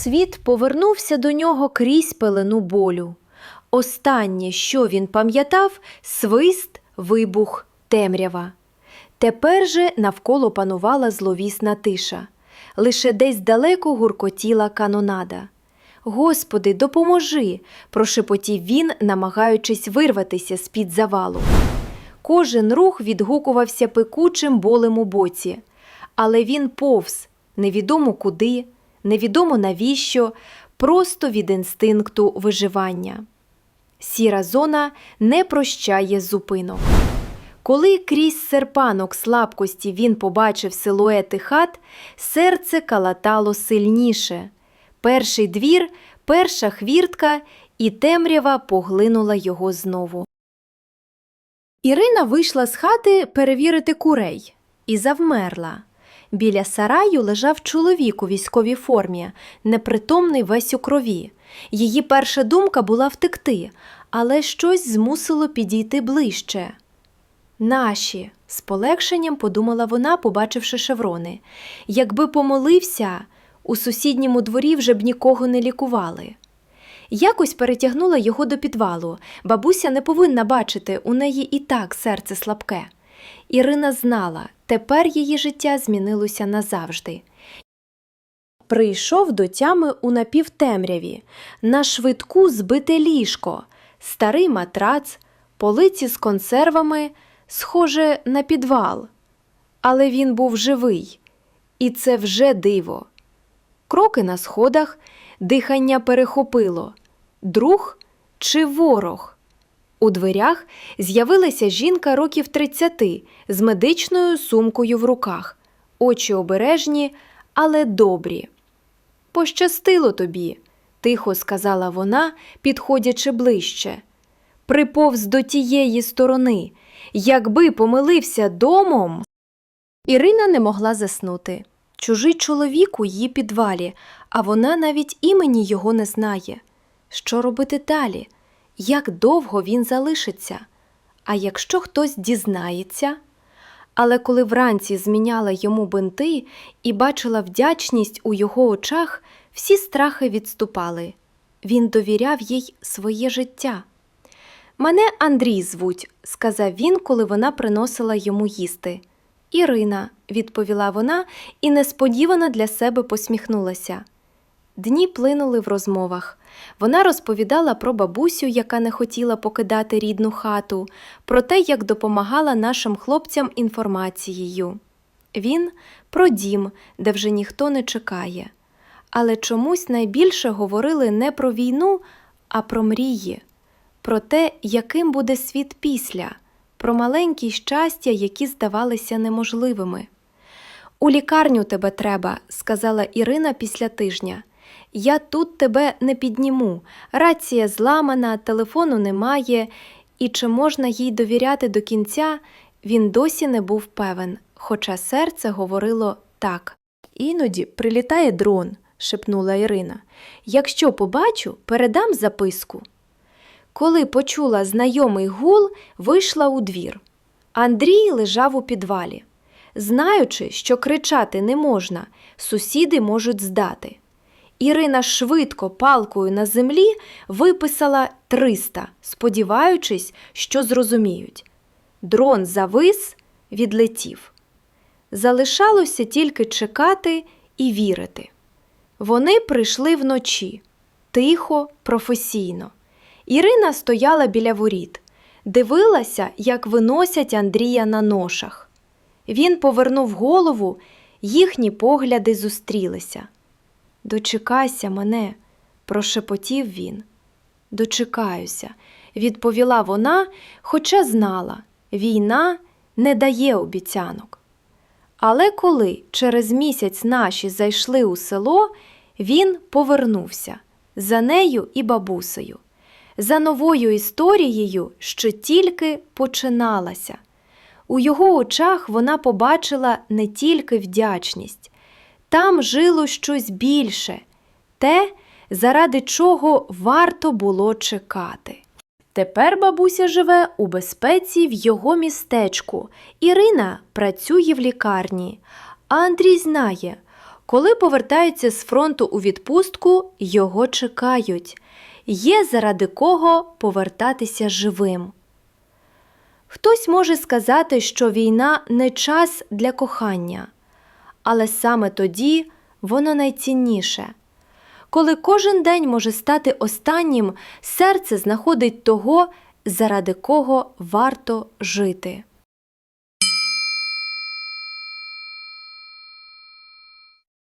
світ повернувся до нього крізь пелену болю. Останнє, що він пам'ятав, свист, вибух, темрява. Тепер же навколо панувала зловісна тиша. Лише десь далеко гуркотіла канонада. Господи, допоможи! прошепотів він, намагаючись вирватися з-під завалу. Кожен рух відгукувався пекучим болем у боці, але він повз, невідомо куди, невідомо навіщо, просто від інстинкту виживання. Сіра зона не прощає зупинок. Коли крізь серпанок слабкості він побачив силуети хат, серце калатало сильніше. Перший двір, перша хвіртка, і темрява поглинула його знову. Ірина вийшла з хати перевірити курей і завмерла. Біля сараю лежав чоловік у військовій формі, непритомний весь у крові. Її перша думка була втекти, але щось змусило підійти ближче. Наші, з полегшенням подумала вона, побачивши шеврони. Якби помолився, у сусідньому дворі вже б нікого не лікували. Якось перетягнула його до підвалу. Бабуся не повинна бачити, у неї і так серце слабке. Ірина знала, тепер її життя змінилося назавжди. Прийшов до тями у напівтемряві, на швидку збите ліжко, старий матрац, полиці з консервами, схоже на підвал. Але він був живий, і це вже диво. Кроки на сходах, дихання перехопило. Друг чи ворог? У дверях з'явилася жінка років 30 з медичною сумкою в руках, очі обережні, але добрі. Пощастило тобі, тихо сказала вона, підходячи ближче. Приповз до тієї сторони. Якби помилився домом. Ірина не могла заснути. Чужий чоловік у її підвалі, а вона навіть імені його не знає. Що робити далі? Як довго він залишиться? А якщо хтось дізнається? Але коли вранці зміняла йому бинти і бачила вдячність у його очах, всі страхи відступали. Він довіряв їй своє життя. Мене Андрій звуть, сказав він, коли вона приносила йому їсти. Ірина, відповіла вона і несподівано для себе посміхнулася. Дні плинули в розмовах. Вона розповідала про бабусю, яка не хотіла покидати рідну хату, про те, як допомагала нашим хлопцям інформацією. Він про дім, де вже ніхто не чекає. Але чомусь найбільше говорили не про війну, а про мрії, про те, яким буде світ після, про маленькі щастя, які здавалися неможливими. У лікарню тебе треба, сказала Ірина після тижня. Я тут тебе не підніму. Рація зламана, телефону немає, і чи можна їй довіряти до кінця, він досі не був певен, хоча серце говорило так. Іноді прилітає дрон, шепнула Ірина. Якщо побачу, передам записку. Коли почула знайомий гул, вийшла у двір. Андрій лежав у підвалі. Знаючи, що кричати не можна, сусіди можуть здати. Ірина швидко палкою на землі виписала 300, сподіваючись, що зрозуміють. Дрон завис, відлетів. Залишалося тільки чекати і вірити. Вони прийшли вночі, тихо, професійно. Ірина стояла біля воріт, дивилася, як виносять Андрія на ношах. Він повернув голову, їхні погляди зустрілися. Дочекайся мене, прошепотів він. Дочекаюся, відповіла вона, хоча знала, війна не дає обіцянок. Але коли через місяць наші зайшли у село, він повернувся за нею і бабусею, за новою історією, що тільки починалася. У його очах вона побачила не тільки вдячність, там жило щось більше, те, заради чого варто було чекати. Тепер бабуся живе у безпеці в його містечку. Ірина працює в лікарні, а Андрій знає, Коли повертаються з фронту у відпустку, його чекають. Є заради кого повертатися живим. Хтось може сказати, що війна не час для кохання, але саме тоді воно найцінніше. Коли кожен день може стати останнім, серце знаходить того, заради кого варто жити.